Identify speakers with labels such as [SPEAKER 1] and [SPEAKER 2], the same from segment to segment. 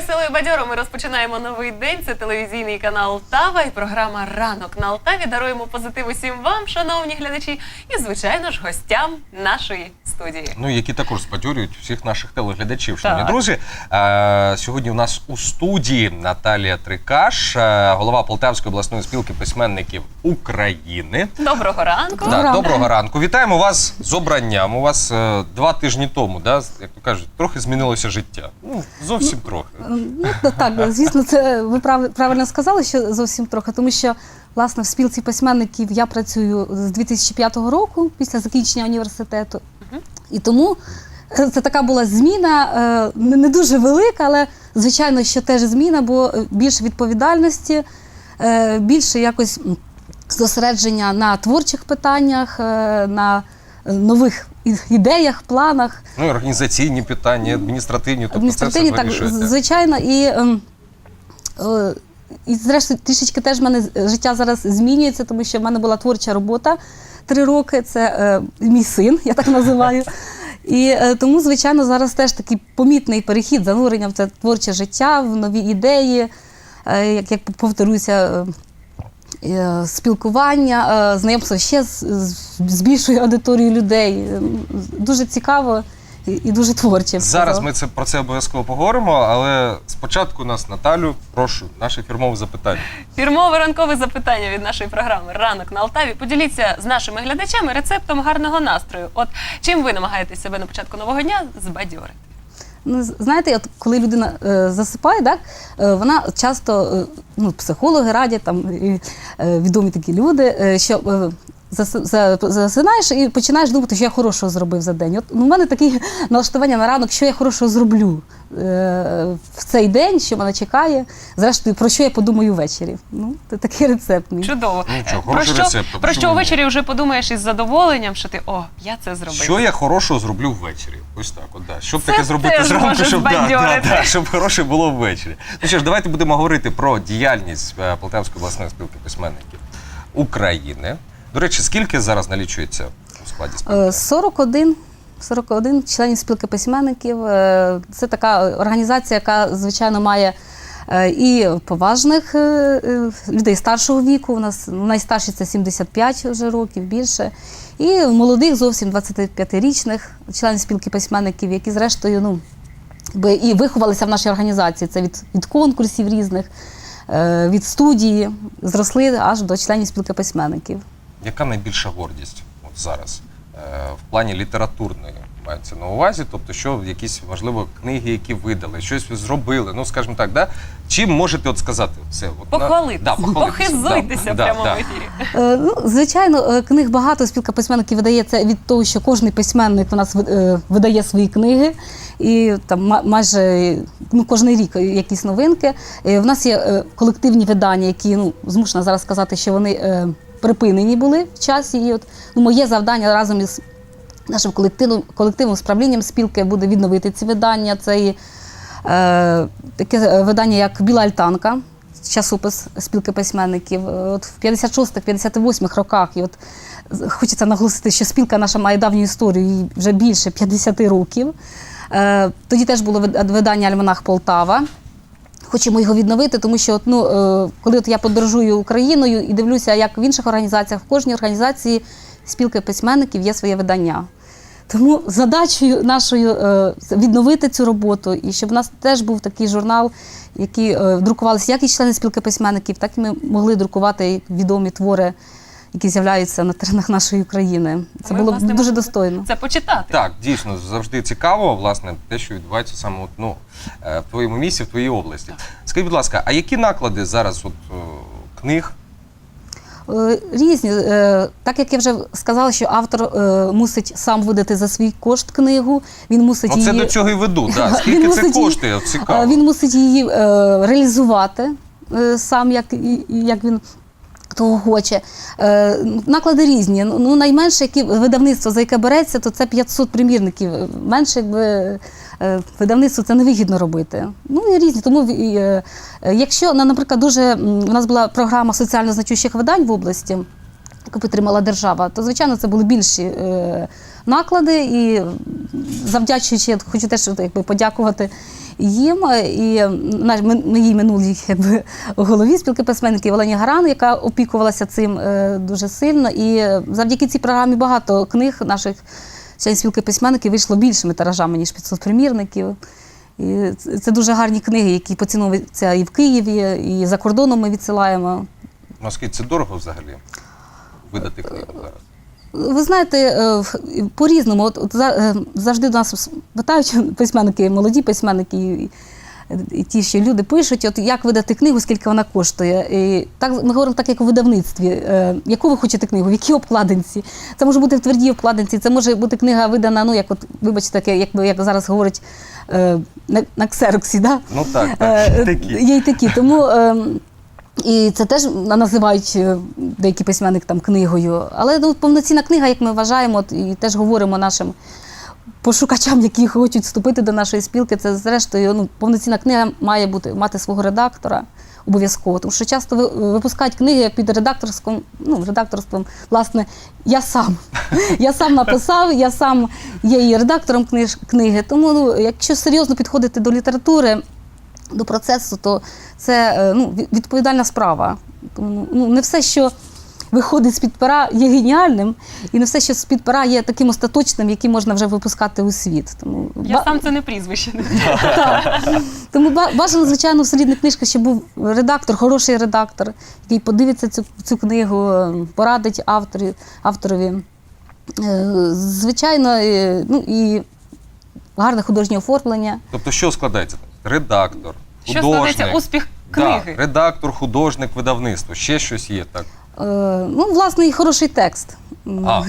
[SPEAKER 1] Весело і бадьоро ми розпочинаємо новий день. Це телевізійний канал Тава і програма Ранок на Алтаві. Даруємо позитив усім вам, шановні глядачі, і звичайно ж гостям нашої студії.
[SPEAKER 2] Ну, які також спадьорюють всіх наших телеглядачів. Шановні
[SPEAKER 1] Так.
[SPEAKER 2] друзі, е, сьогодні у нас у студії Наталія Трикаш, голова Полтавської обласної спілки письменників України.
[SPEAKER 1] Доброго ранку.
[SPEAKER 2] Да,
[SPEAKER 3] ранку.
[SPEAKER 2] доброго ранку. Вітаємо вас з обранням. У вас е, два тижні тому, да, як то кажуть, трохи змінилося життя. Ну, зовсім трохи.
[SPEAKER 3] Ну, так, звісно, це ви прав- правильно сказали, що зовсім трохи, тому що власне в спілці письменників я працюю з 2005 року після закінчення університету. І тому е, це така була зміна, е, не дуже велика, але звичайно, що теж зміна, бо е, більше відповідальності, більше якось зосередження на творчих питаннях, на нових ідеях, планах.
[SPEAKER 2] Ну, і організаційні питання, адміністративні, тобто
[SPEAKER 3] Адміністративні,
[SPEAKER 2] це все
[SPEAKER 3] так,
[SPEAKER 2] вирішуєте.
[SPEAKER 3] звичайно, і, ем, е, і зрештою трішечки теж в мене життя зараз змінюється, тому що в мене була творча робота три роки. Це е, мій син, я так називаю. І е, тому, звичайно, зараз теж такий помітний перехід, занурення в це творче життя, в нові ідеї, е, як, як повторюся. Е, Спілкування, е, знайомство ще з, більшою аудиторією людей. Е, Дуже цікаво і, і дуже творче.
[SPEAKER 2] Зараз ми це про це обов'язково поговоримо, але спочатку нас Наталю, прошу, наше фірмове запитання.
[SPEAKER 1] Фірмове ранкове запитання від нашої програми Ранок на Алтаві. Поділіться з нашими глядачами рецептом гарного настрою. От чим ви намагаєтесь себе на початку нового дня збадьорити?
[SPEAKER 3] Ну, знаєте, от коли людина е, засипає, так, е, вона часто, е, ну, психологи радять, там, е, відомі такі люди, е, що е, засинаєш і починаєш думати, що я хорошого зробив за день. От ну, у мене таке налаштування на ранок, що я хорошого зроблю е, в цей день, що мене чекає. Зрештою, про що я подумаю ввечері. Ну, це такий рецепт мій.
[SPEAKER 1] Чудово.
[SPEAKER 2] Ну, нічого,
[SPEAKER 1] Е, про що,
[SPEAKER 2] рецепт,
[SPEAKER 1] про що ввечері вже подумаєш із задоволенням, що ти о, я це зробив.
[SPEAKER 2] Що я хорошого зроблю ввечері? Ось так, от, да. Щоб
[SPEAKER 1] Це
[SPEAKER 2] таке зробити зранку, щоб, да, да, да, щоб хороше було ввечері. Ну що ж, давайте будемо говорити про діяльність е, Полтавської обласної спілки письменників України. До речі, скільки зараз налічується у складі спілки?
[SPEAKER 3] Е, 41, 41 членів спілки письменників. Е, Це така організація, яка, звичайно, має е, і поважних людей старшого віку. У нас найстарші це 75 вже років більше. І молодих, зовсім 25-річних членів спілки письменників, які, зрештою, ну, і виховалися в нашій організації. Це від, від конкурсів різних, від студії, зросли аж до членів спілки письменників.
[SPEAKER 2] Яка найбільша гордість от зараз е, в плані літературної мається на увазі? Тобто, що якісь можливо книги, які видали, щось ви зробили. Ну скажімо так, да? чим можете от сказати все? От, на- да,
[SPEAKER 1] похизуйтеся
[SPEAKER 2] да,
[SPEAKER 1] в
[SPEAKER 2] да,
[SPEAKER 1] прямому
[SPEAKER 2] да.
[SPEAKER 1] ефірі.
[SPEAKER 3] Е, Ну, звичайно, е, книг багато. Спілка письменників видається від того, що кожен письменник у нас е, видає свої книги, і там ма- майже ну, кожен рік якісь новинки. В нас є е, колективні видання, які ну змушена зараз сказати, що вони е, припинені були в часі. І от ну, моє завдання разом із нашим колективним колективним справлінням спілки буде відновити ці видання. Це і е, таке е, видання, як Біла Альтанка, часопис спілки письменників. Е, От в 56-58 роках, і от хочеться наголосити, що спілка наша має давню історію, їй вже більше 50 років. Е, Тоді теж було видання Альманах Полтава. Хочемо його відновити, тому що ну, е, коли от я подорожую Україною і дивлюся, як в інших організаціях, в кожній організації спілки письменників є своє видання. Тому задачею нашою е, відновити цю роботу і щоб у нас теж був такий журнал, який е, друкувалися як і члени спілки письменників, так і ми могли друкувати відомі твори, які з'являються на теренах нашої країни. Це
[SPEAKER 1] Ми,
[SPEAKER 3] було
[SPEAKER 1] власне,
[SPEAKER 3] б дуже
[SPEAKER 1] можемо
[SPEAKER 3] достойно.
[SPEAKER 1] Це почитати.
[SPEAKER 2] Так, дійсно, завжди цікаво, власне, те, що відбувається саме от, ну, е, в твоєму місці, в твоїй області. Скажіть, будь ласка, а які наклади зараз от, е, книг?
[SPEAKER 3] Е, Різні. Е, Так як я вже сказала, що автор е, мусить сам видати за свій кошт книгу, він мусить
[SPEAKER 2] Ну, це
[SPEAKER 3] її
[SPEAKER 2] до цього і веду. Да.
[SPEAKER 3] Він
[SPEAKER 2] Скільки це
[SPEAKER 3] мусить її-
[SPEAKER 2] коштує? Цікаво.
[SPEAKER 3] Е, Він мусить її е, реалізувати е, сам, як, і- і як він. Того хоче. Е, наклади різні. Ну, найменше, які видавництво, за яке береться, то це 500 примірників. Менше, якби е, видавництво це невигідно робити. Ну і різні. Тому е, якщо, наприклад, дуже у нас була програма соціально значущих видань в області, яку підтримала держава, то звичайно це були більші наклади, і завдячуючи, я хочу теж якби, подякувати їм і моїй минулій якби, голові спілки письменників Олені Гаран, яка опікувалася цим е, дуже сильно. І завдяки цій програмі багато книг наших членів спілки письменників вийшло більшими тиражами, ніж 500 примірників. І це дуже гарні книги, які поціновуються і в Києві, і за кордоном ми відсилаємо.
[SPEAKER 2] Наскільки це дорого взагалі видати книгу зараз?
[SPEAKER 3] Ви знаєте, е, по-різному. От, от е, завжди до нас питають письменники, молоді письменники, і, ті, що люди пишуть, от як видати книгу, скільки вона коштує. І так ми говоримо так, як у видавництві. Е, Яку ви хочете книгу, в якій обкладинці? Це може бути в твердій обкладинці, це може бути книга видана, ну як от, вибачте, таке, як, як зараз говорять е, на, на ксероксі, да?
[SPEAKER 2] Ну так,
[SPEAKER 3] Е.
[SPEAKER 2] Такі.
[SPEAKER 3] Є й такі. Тому ем, і це теж називають е, деякі письменники там книгою. Але ну, повноцінна книга, як ми вважаємо, і теж говоримо нашим пошукачам, які хочуть вступити до нашої спілки, це зрештою ну, повноцінна книга має бути мати свого редактора. Обов'язково, тому що часто ви- випускають книги під редакторським, ну, редакторством, власне, я сам. Я сам написав, я сам є і редактором книж, книги. Тому, ну, якщо серйозно підходити до літератури, до процесу, то це е, ну, відповідальна справа. Тому ну, не все, що виходить з-під пера, є геніальним, і не все, що з-під пера є таким остаточним, який можна вже випускати у світ. Тому,
[SPEAKER 1] Я
[SPEAKER 3] ба-
[SPEAKER 1] сам це не прізвище.
[SPEAKER 3] так. Тому ба- бажано, звичайно, в солідних книжках, щоб був редактор, хороший редактор, який подивиться цю, цю книгу, е, порадить авторі, авторові. Е, Звичайно, ну і гарне художнє оформлення.
[SPEAKER 2] Тобто, що складається? Редактор,
[SPEAKER 1] Що
[SPEAKER 2] художник.
[SPEAKER 1] складається успіх
[SPEAKER 2] Да,
[SPEAKER 1] книги?
[SPEAKER 2] редактор, художник, видавництво. Ще щось є так.
[SPEAKER 3] Е, Ну, власне, і хороший текст. М,
[SPEAKER 2] А.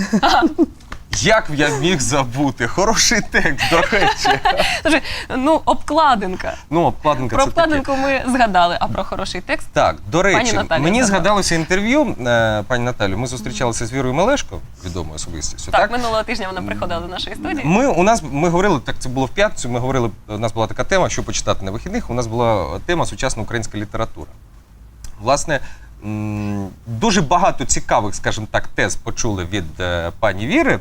[SPEAKER 2] Як я міг забути? Хороший текст, до речі.
[SPEAKER 1] Слушай, ну, обкладинка.
[SPEAKER 2] Ну, обкладинка
[SPEAKER 1] Про
[SPEAKER 2] це таке.
[SPEAKER 1] обкладинку ми згадали, а про хороший текст.
[SPEAKER 2] Так, до речі,
[SPEAKER 1] Наталія
[SPEAKER 2] мені
[SPEAKER 1] згадала.
[SPEAKER 2] згадалося інтерв'ю, е, пані Наталю. Ми зустрічалися з Вірою Мелешко, відомою особистістю.
[SPEAKER 1] Так, минулого тижня вона приходила до нашої студії.
[SPEAKER 2] Ми у нас ми говорили, так це було в п'ятницю. Ми говорили, у нас була така тема, що почитати на вихідних. У нас була тема сучасна українська література. Власне, дуже багато цікавих, скажімо так, тез почули від е, пані Віри.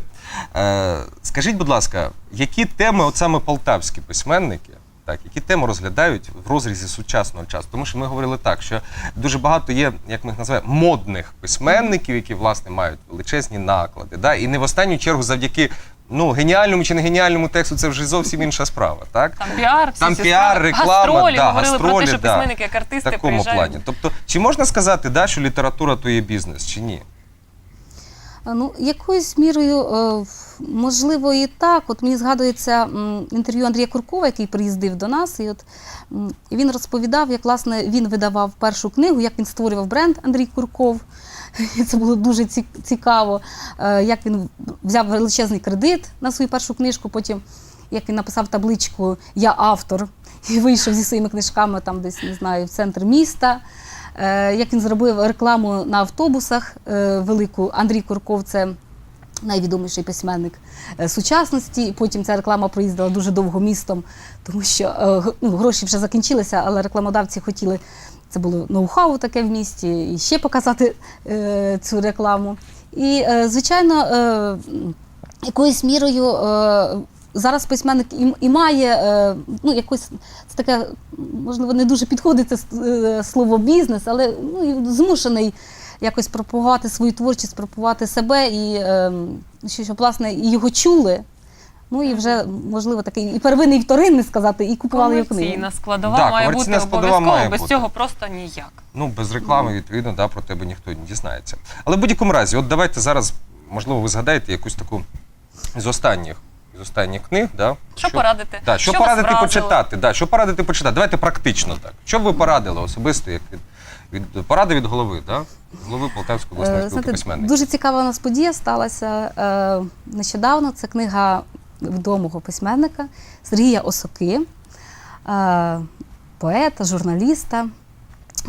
[SPEAKER 2] Е, Скажіть, будь ласка, які теми, от саме полтавські письменники, так, які теми розглядають в розрізі сучасного часу? Тому що ми говорили так, що дуже багато є, як ми їх називаємо, модних письменників, які власне мають величезні наклади. Да? І не в останню чергу завдяки ну, геніальному чи не геніальному тексту, це вже зовсім інша справа. Так?
[SPEAKER 1] Там піар, всі
[SPEAKER 2] Там
[SPEAKER 1] ці
[SPEAKER 2] піар,
[SPEAKER 1] справи.
[SPEAKER 2] реклама,
[SPEAKER 1] гастролі,
[SPEAKER 2] да,
[SPEAKER 1] говорили про те,
[SPEAKER 2] гастролі,
[SPEAKER 1] що
[SPEAKER 2] да.
[SPEAKER 1] письменники як
[SPEAKER 2] в
[SPEAKER 1] артисти
[SPEAKER 2] такому
[SPEAKER 1] приїжджають.
[SPEAKER 2] плані. Тобто, чи можна сказати, да, що література то є бізнес, чи ні?
[SPEAKER 3] А, Ну, якоюсь мірою, е, в- можливо, і так. От мені згадується м, інтерв'ю Андрія Куркова, який приїздив до нас, і от м, він розповідав, як власне він видавав першу книгу, як він створював бренд Андрій Курков. Це було дуже цікаво, е, як він взяв величезний кредит на свою першу книжку, потім як він написав табличку Я автор і вийшов зі своїми книжками там десь, не знаю, в центр міста. Е, Як він зробив рекламу на автобусах е, велику. Андрій Курков це найвідоміший письменник сучасності. Потім ця реклама проїздила дуже довго містом, тому що ну, гроші вже закінчилися, але рекламодавці хотіли. Це було ноу-хау таке в місті, і ще показати е, цю рекламу. І, е, звичайно, е, якоюсь мірою е, зараз письменник і, і має е, ну, якось це таке, можливо, не дуже підходить це е, слово бізнес, але ну, змушений якось пропагувати свою творчість, пропагувати себе і е, що, щоб, власне, його чули. Ну і вже можливо такий і первинний, і вторинний сказати, і купували його книги.
[SPEAKER 1] Комерційна складова
[SPEAKER 2] Да,
[SPEAKER 1] має бути
[SPEAKER 2] комерційна складова
[SPEAKER 1] обов'язково,
[SPEAKER 2] має
[SPEAKER 1] без
[SPEAKER 2] бути.
[SPEAKER 1] цього просто ніяк.
[SPEAKER 2] Ну, без реклами, відповідно, да, про тебе ніхто не дізнається. Але в будь-якому разі, от давайте зараз, можливо, ви згадаєте якусь таку з останніх, з останніх книг, да,
[SPEAKER 1] Що порадити?
[SPEAKER 2] Да, що,
[SPEAKER 1] Що вас
[SPEAKER 2] порадити
[SPEAKER 1] вразило?
[SPEAKER 2] почитати? Да, що порадити почитати? Давайте практично так. Що б ви порадили особисто, як від, від поради від голови, да? голови Полтавської обласної
[SPEAKER 3] Е,
[SPEAKER 2] спілки
[SPEAKER 3] знаєте,
[SPEAKER 2] письменників?
[SPEAKER 3] Дуже цікава у нас подія сталася е, нещодавно. Це книга відомого письменника Сергія Осоки, е, поета, журналіста.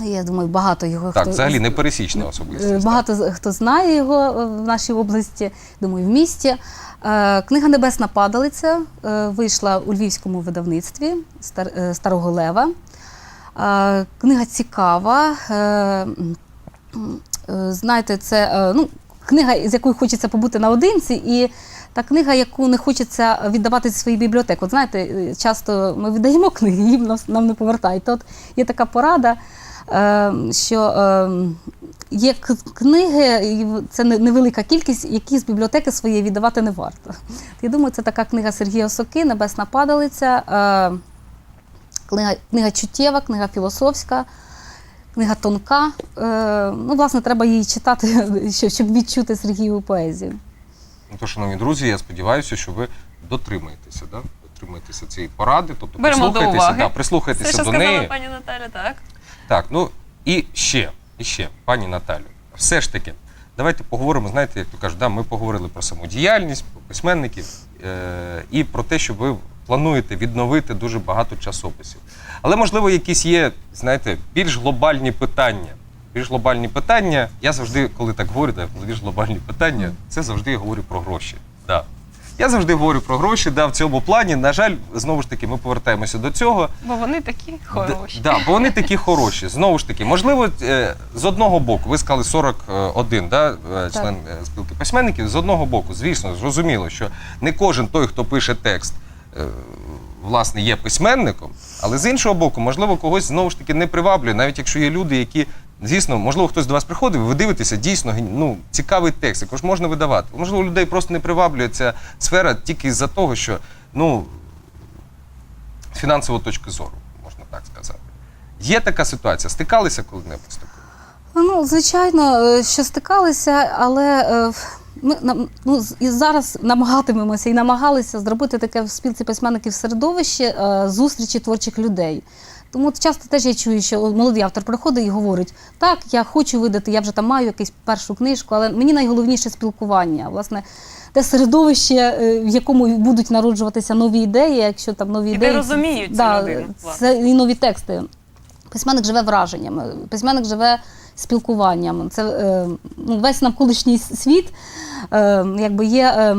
[SPEAKER 3] Я думаю, багато його
[SPEAKER 2] Так,
[SPEAKER 3] хто
[SPEAKER 2] взагалі
[SPEAKER 3] з-
[SPEAKER 2] непересічна
[SPEAKER 3] Е,
[SPEAKER 2] особистість.
[SPEAKER 3] Багато з- хто знає його е, в нашій області, думаю, в місті. Е, Книга Небесна падалиця е, вийшла у львівському видавництві е, Старого Лева. Е, Книга цікава. Е, е, Знаєте, це е, ну, книга, з якою хочеться побути наодинці, і та книга, яку не хочеться віддавати зі своєї бібліотеки. От знаєте, е, часто ми віддаємо книги, їм нам не повертають. От є така порада, е, що е, є книги, це невелика кількість, які з бібліотеки своєї віддавати не варто. Я думаю, це така книга Сергія Осоки, Небесна падалиця, е, книга, книга чуттєва, книга філософська. Книга тонка. Ну, власне, треба її читати, щоб відчути Сергієву поезію.
[SPEAKER 2] Ну, то, шановні друзі, я сподіваюся, що ви дотримаєтеся, да? дотримаєтеся цієї поради, тобто
[SPEAKER 1] Беремо до
[SPEAKER 2] прислухайтеся,
[SPEAKER 1] уваги.
[SPEAKER 2] да,
[SPEAKER 1] Все,
[SPEAKER 2] прислухайтеся
[SPEAKER 1] що
[SPEAKER 2] до
[SPEAKER 1] сказала
[SPEAKER 2] неї.
[SPEAKER 1] пані Наталя, так.
[SPEAKER 2] Так, ну і ще, і ще, пані Наталю, все ж таки, давайте поговоримо, знаєте, як то кажуть, да, ми поговорили про самодіяльність, про письменників е- і про те, що ви плануєте відновити дуже багато часописів. Але, можливо, якісь є, знаєте, більш глобальні питання. Більш глобальні питання, я завжди, коли так говорю, так, більш глобальні питання, це завжди я говорю про гроші. Да. Я завжди говорю про гроші, да, в цьому плані. На жаль, знову ж таки, ми повертаємося до цього.
[SPEAKER 1] Бо вони такі хороші.
[SPEAKER 2] Да, да, бо вони такі хороші. Знову ж таки, можливо, е, з одного боку, ви сказали 41, да, е, член е, спілки письменників. З одного боку, звісно, зрозуміло, що не кожен той, хто пише текст, власне, є письменником, але з іншого боку, можливо, когось знову ж таки не приваблює, навіть якщо є люди, які. Звісно, можливо, хтось до вас приходив, ви дивитеся дійсно ну, цікавий текст, ж можна видавати. Можливо, людей просто не приваблює ця сфера тільки з-за того, що ну, з фінансової точки зору, можна так сказати. Є така ситуація, стикалися коли-небудь з такою?
[SPEAKER 3] Ну, звичайно, е, що стикалися, але е, ми ну, і зараз намагатимемося і намагалися зробити таке в спілці письменників середовище е, зустрічі творчих людей. Тому часто теж я чую, що молодий автор приходить і говорить: так, я хочу видати, я вже там маю якусь першу книжку, але мені найголовніше спілкування. Власне, те середовище, е, в якому будуть народжуватися нові ідеї, якщо там нові
[SPEAKER 1] І ідеї.
[SPEAKER 3] ідеї.
[SPEAKER 1] розуміють цю
[SPEAKER 3] да,
[SPEAKER 1] людину.
[SPEAKER 3] Це і нові тексти. Письменник живе враженнями, письменник живе спілкуванням. Це е, ну, весь навколишній світ е, якби є е,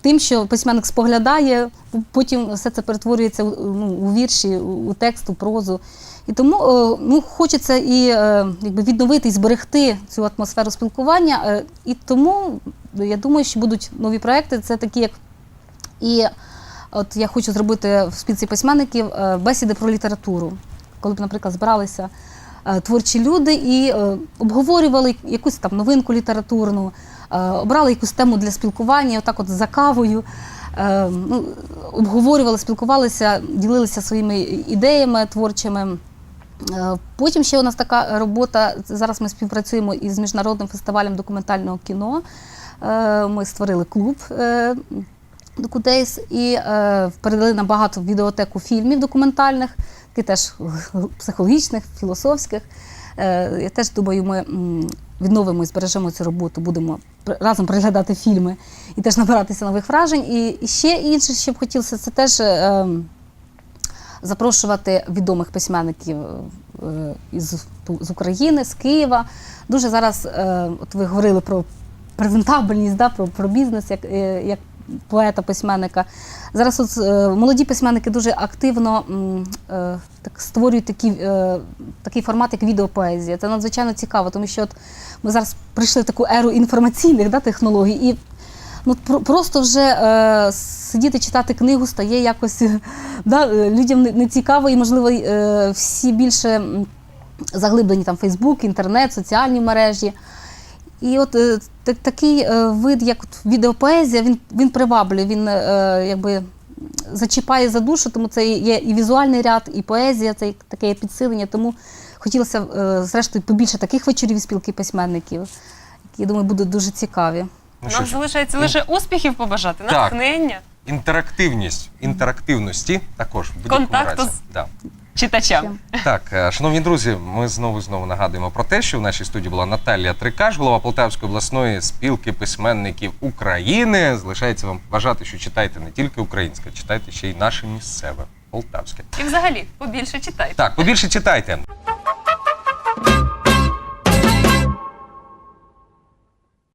[SPEAKER 3] тим, що письменник споглядає, потім все це перетворюється ну, у вірші, у, текст, у прозу. І тому ну, хочеться і якби відновити і зберегти цю атмосферу спілкування. І тому я думаю, що будуть нові проекти. Це такі, як і от я хочу зробити в спілці письменників бесіди про літературу, коли б, наприклад, збиралися творчі люди і е, обговорювали якусь там новинку літературну, е, обрали якусь тему для спілкування, отак от за кавою. е, Ну, обговорювали, спілкувалися, ділилися своїми ідеями творчими. Е, Потім ще у нас така робота. Зараз ми співпрацюємо із міжнародним фестивалем документального кіно. Е, Ми створили клуб е, Докудейс і е, передали нам багато відеотеку фільмів документальних, таких теж психологічних, філософських. Е, Я теж думаю, ми відновимо і збережемо цю роботу, будемо разом переглядати фільми і теж набиратися нових вражень. І, і ще інше, що б хотілося, це теж. е, ем, запрошувати відомих письменників е, з України, з Києва. Дуже зараз, от ви говорили про презентабельність, да, про, про бізнес як, як поета-письменника. Зараз от, е, молоді письменники дуже активно е, так, створюють такі, е, такий формат, як відеопоезія. Це надзвичайно цікаво, тому що от ми зараз прийшли в таку еру інформаційних да, технологій. І Ну, про- просто вже е, сидіти читати книгу стає якось да, людям не, не цікаво, і, можливо, е, всі більше заглиблені там Фейсбук, інтернет, соціальні мережі. І от е, такий е, вид, як от відеопоезія, він, він приваблює, він е, якби зачіпає за душу, тому це є і візуальний ряд, і поезія, це таке підсилення. Тому хотілося б, е, зрештою, побільше таких вечорів спілки письменників, які, я думаю, будуть дуже цікаві.
[SPEAKER 2] Ну,
[SPEAKER 1] Нам залишається лише успіхів побажати,
[SPEAKER 2] Так.
[SPEAKER 1] натхнення
[SPEAKER 2] інтерактивність, інтерактивності також в будь-якому разі.
[SPEAKER 1] з-
[SPEAKER 2] Да.
[SPEAKER 1] Читачам.
[SPEAKER 2] Так, е, шановні друзі, ми знову і знову нагадуємо про те, що в нашій студії була Наталія Трикаш, голова Полтавської обласної спілки письменників України. Залишається вам бажати, що читайте не тільки українське, читайте ще й наше місцеве полтавське.
[SPEAKER 1] І взагалі побільше читайте.
[SPEAKER 2] Так, побільше читайте.